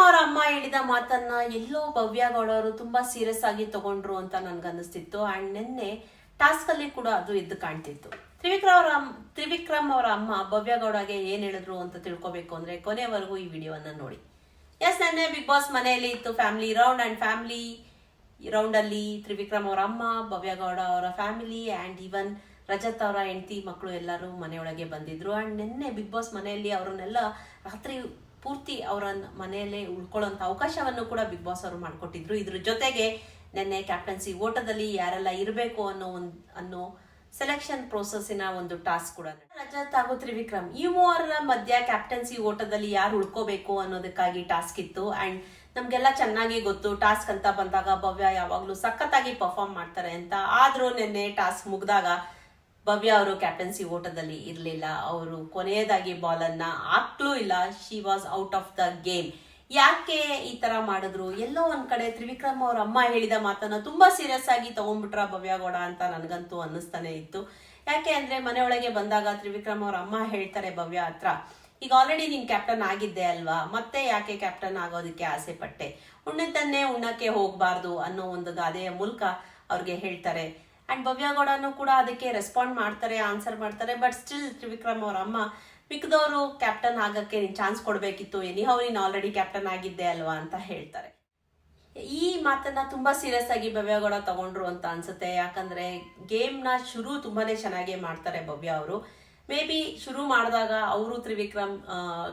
ಅವರ ಅಮ್ಮ ಹೇಳಿದ ಮಾತನ್ನ ಎಲ್ಲೋ ಭವ್ಯ ಗೌಡ ಅವರು ತುಂಬಾ ಸೀರಿಯಸ್ ಆಗಿ ತಗೊಂಡ್ರು ಅಂತ ನನ್ಗನ್ನಿಸ್ತಿತ್ತು. ಅಂಡ್ ನಿನ್ನೆ ಟಾಸ್ಕ್ ಅಲ್ಲಿ ಕೂಡ ಅದು ಎದ್ದು ಕಾಣ್ತಿತ್ತು. ತ್ರಿವಿಕ್ರಮ್ ಅವರ ತ್ರಿವಿಕ್ರಮ್ ಅವರ ಅಮ್ಮ ಭವ್ಯ ಗೌಡಗೆ ಏನ್ ಹೇಳಿದ್ರು ಅಂತ ತಿಳ್ಕೊಬೇಕು ಅಂದ್ರೆ ಕೊನೆವರೆಗೂ ಈ ವಿಡಿಯೋವನ್ನ ನೋಡಿ. ಎಸ್ ನೆನ್ನೆ ಬಿಗ್ ಬಾಸ್ ಮನೆಯಲ್ಲಿ ಇತ್ತು family round and family round ಅಲ್ಲಿ ತ್ರಿವಿಕ್ರಮ್ ಅವರ ಅಮ್ಮ ಭವ್ಯ ಗೌಡ ಅವರ ಫ್ಯಾಮಿಲಿ ಅಂಡ್ ಈವನ್ ರಜತ್ ಅವರ ಹೆಂಡತಿ ಮಕ್ಕಳು ಎಲ್ಲರೂ ಮನೆಯೊಳಗೆ ಬಂದಿದ್ರು. ಅಂಡ್ ನಿನ್ನೆ ಬಿಗ್ ಬಾಸ್ ಮನೆಯಲ್ಲಿ ಅವರನ್ನೆಲ್ಲ ರಾತ್ರಿ ಪೂರ್ತಿ ಅವರ ಮನೆಯಲ್ಲೇ ಉಳ್ಕೊಳ್ಳೋಂಥ ಅವಕಾಶವನ್ನು ಕೂಡ ಬಿಗ್ ಬಾಸ್ ಅವರು ಮಾಡಿಕೊಟ್ಟಿದ್ರು. ಇದ್ರ ಜೊತೆಗೆ ನಿನ್ನೆ ಕ್ಯಾಪ್ಟನ್ಸಿ ಓಟದಲ್ಲಿ ಯಾರೆಲ್ಲ ಇರಬೇಕು ಅನ್ನೋ ಒಂದು, ಅನ್ನೋ ಸೆಲೆಕ್ಷನ್ ಪ್ರೋಸೆಸ್ಸಿನ ಒಂದು ಟಾಸ್ಕ್ ಕೂಡ ರಜತ್ ಹಾಗೂ ತ್ರಿವಿಕ್ರಮ್, ಈ ಮೂವರ ಮಧ್ಯ ಕ್ಯಾಪ್ಟನ್ಸಿ ಓಟದಲ್ಲಿ ಯಾರು ಉಳ್ಕೋಬೇಕು ಅನ್ನೋದಕ್ಕಾಗಿ ಟಾಸ್ಕ್ ಇತ್ತು. ಅಂಡ್ ನಮಗೆಲ್ಲ ಚೆನ್ನಾಗಿ ಗೊತ್ತು ಟಾಸ್ಕ್ ಅಂತ ಬಂದಾಗ ಭವ್ಯ ಯಾವಾಗಲೂ ಸಖತ್ತಾಗಿ ಪರ್ಫಾರ್ಮ್ ಮಾಡ್ತಾರೆ ಅಂತ. ಆದರೂ ನಿನ್ನೆ ಟಾಸ್ಕ್ ಮುಗ್ದಾಗ ಭವ್ಯ ಅವರು ಕ್ಯಾಪ್ಟನ್ಸಿ ಓಟದಲ್ಲಿ ಇರಲಿಲ್ಲ. ಅವರು ಕೊನೆಯದಾಗಿ ಬಾಲ್ ಅನ್ನ ಹಾಕ್ಲೂ ಇಲ್ಲ. She was out of the game ಯಾಕೆ ಈ ತರ ಮಾಡಿದ್ರು? ಎಲ್ಲೋ ಒಂದ್ ಕಡೆ ತ್ರಿವಿಕ್ರಮ್ ಅವ್ರ ಅಮ್ಮ ಹೇಳಿದ ಮಾತನ್ನ ತುಂಬಾ ಸೀರಿಯಸ್ ಆಗಿ ತಗೊಂಡ್ಬಿಟ್ರ ಭವ್ಯ ಗೌಡ ಅಂತ ನನಗಂತೂ ಅನ್ನಿಸ್ತಾನೆ ಇತ್ತು. ಯಾಕೆ ಅಂದ್ರೆ ಮನೆಯೊಳಗೆ ಬಂದಾಗ ತ್ರಿವಿಕ್ರಮ್ ಅವ್ರ ಅಮ್ಮ ಹೇಳ್ತಾರೆ ಭವ್ಯ ಹತ್ರ, ಈಗ ಆಲ್ರೆಡಿ ನೀನ್ ಕ್ಯಾಪ್ಟನ್ ಆಗಿದ್ದೆ ಅಲ್ವಾ? ಮತ್ತೆ ಯಾಕೆ ಕ್ಯಾಪ್ಟನ್ ಆಗೋದಕ್ಕೆ ಆಸೆ ಪಟ್ಟೆ? ಉಣ್ಣಿದ್ದನ್ನೇ ಉಣ್ಣಕ್ಕೆ ಹೋಗ್ಬಾರ್ದು ಅನ್ನೋ ಒಂದು ಗಾದೆಯ ಮೂಲಕ ಅವ್ರಿಗೆ ಹೇಳ್ತಾರೆ. ಅಂಡ್ ಭವ್ಯ ಗೌಡನು ಕೂಡ ಅದಕ್ಕೆ ರೆಸ್ಪಾಂಡ್ ಮಾಡ್ತಾರೆ ಆನ್ಸರ್ ಮಾಡ್ತಾರೆ. ಬಟ್ ಸ್ಟಿಲ್ ತ್ರಿವಿಕ್ರಮ್ ಅವರ ಅಮ್ಮ ಮಿಕ್ಕದವರು ಕ್ಯಾಪ್ಟನ್ ಆಗಕ್ಕೆ ನೀನ್ ಚಾನ್ಸ್ ಕೊಡಬೇಕಿತ್ತು ಎನಿ ಹೌ ನೀನ್ ಆಲ್ರೆಡಿ ಕ್ಯಾಪ್ಟನ್ ಆಗಿದ್ದೆ ಅಲ್ವಾ ಅಂತ ಹೇಳ್ತಾರೆ. ಈ ಮಾತನ್ನ ತುಂಬಾ ಸೀರಿಯಸ್ ಆಗಿ ಭವ್ಯ ಗೌಡ ತಗೊಂಡ್ರು ಅಂತ ಅನ್ಸುತ್ತೆ. ಯಾಕಂದ್ರೆ ಗೇಮ್ನ ಶುರು ತುಂಬಾನೇ ಚೆನ್ನಾಗಿ ಮಾಡ್ತಾರೆ ಭವ್ಯ ಅವರು. ಮೇ ಬಿ ಶುರು ಮಾಡಿದಾಗ ಅವರು ತ್ರಿವಿಕ್ರಮ್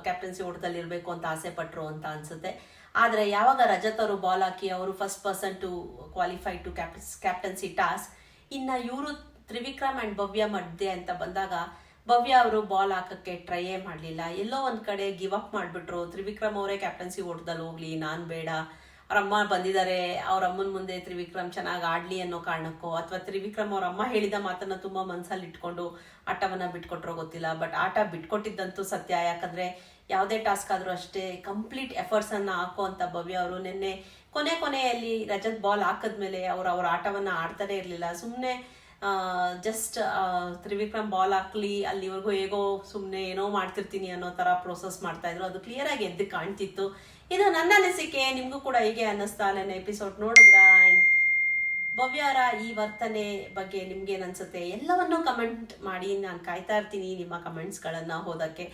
ಕ್ಯಾಪ್ಟನ್ಸಿ ಓಟದಲ್ಲಿ ಇರಬೇಕು ಅಂತ ಆಸೆ ಪಟ್ರು ಅಂತ ಅನ್ಸುತ್ತೆ. ಆದ್ರೆ ಯಾವಾಗ ರಜತ್ ಅವರು ಬಾಲ್ ಹಾಕಿ ಅವರು first person to qualify to captaincy task ಇನ್ನ ಇವರು ತ್ರಿವಿಕ್ರಮ್ ಅಂಡ್ ಭವ್ಯ ಮಧ್ಯೆ ಅಂತ ಬಂದಾಗ, ಭವ್ಯ ಅವರು ಬಾಲ್ ಹಾಕಕ್ಕೆ ಟ್ರೈಯೇ ಮಾಡಲಿಲ್ಲ. ಎಲ್ಲೋ ಒಂದ್ ಕಡೆ ಗಿವ್ ಅಪ್ ಮಾಡ್ಬಿಟ್ರು. ತ್ರಿವಿಕ್ರಮ್ ಅವರೇ ಕ್ಯಾಪ್ಟನ್ಸಿ ಓಟದಲ್ಲಿ ಹೋಗ್ಲಿ, ನಾನ್ ಬೇಡ. ಅಮ್ಮ ಬಂದಿದ್ದಾರೆ, ಅವ್ರ ಅಮ್ಮನ ಮುಂದೆ ತ್ರಿವಿಕ್ರಮ್ ಚೆನ್ನಾಗಿ ಆಡ್ಲಿ ಅನ್ನೋ ಕಾರಣಕ್ಕೋ, ಅಥವಾ ತ್ರಿವಿಕ್ರಮ್ ಅವ್ರ ಅಮ್ಮ ಹೇಳಿದ ಮಾತನ್ನ ತುಂಬಾ ಮನ್ಸಲ್ಲಿ ಇಟ್ಕೊಂಡು ಆಟವನ್ನ ಬಿಟ್ಕೊಟ್ರೋ ಗೊತ್ತಿಲ್ಲ. ಬಟ್ ಆಟ ಬಿಟ್ಕೊಟ್ಟಿದ್ದಂತೂ ಸತ್ಯ. ಯಾಕಂದ್ರೆ ಯಾವುದೇ ಟಾಸ್ಕ್ ಆದರೂ ಅಷ್ಟೇ ಕಂಪ್ಲೀಟ್ ಎಫರ್ಟ್ಸ್ ಅನ್ನ ಹಾಕುವಂತ ಭವ್ಯ ಅವರು ನಿನ್ನೆ ಕೊನೆ ಕೊನೆಯಲ್ಲಿ ರಜತ್ ಬಾಲ್ ಹಾಕದ್ಮೇಲೆ ಅವ್ರು ಅವ್ರ ಆಟವನ್ನ ಆಡ್ತಾನೆ ಇರಲಿಲ್ಲ. ಸುಮ್ಮನೆ ಜಸ್ಟ್ ತ್ರಿವಿಕ್ರಮ್ ಬಾಲ್ ಹಾಕ್ಲಿ, ಅಲ್ಲಿವರೆಗೂ ಹೇಗೋ ಸುಮ್ಮನೆ ಏನೋ ಮಾಡ್ತಿರ್ತೀನಿ ಅನ್ನೋ ತರ ಪ್ರೋಸೆಸ್ ಮಾಡ್ತಾ ಇದ್ರು. ಅದು ಕ್ಲಿಯರ್ ಆಗಿ ಎದ್ದು ಕಾಣ್ತಿತ್ತು. ಇದು ನನ್ನ ಅನಿಸಿಕೆ, ನಿಮಗೂ ಕೂಡ ಹೀಗೆ ಅನ್ನಿಸ್ತಾ ನನ್ನ ಎಪಿಸೋಡ್ ನೋಡಿದ್ರಾ? ಭವ್ಯರ ಈ ವರ್ತನೆ ಬಗ್ಗೆ ನಿಮ್ಗೆ ಅನ್ಸುತ್ತೆ? ಎಲ್ಲವನ್ನೂ ಕಮೆಂಟ್ ಮಾಡಿ, ನಾನು ಕಾಯ್ತಾ ಇರ್ತೀನಿ ನಿಮ್ಮ ಕಮೆಂಟ್ಸ್ಗಳನ್ನು ಓದಕ್ಕೆ.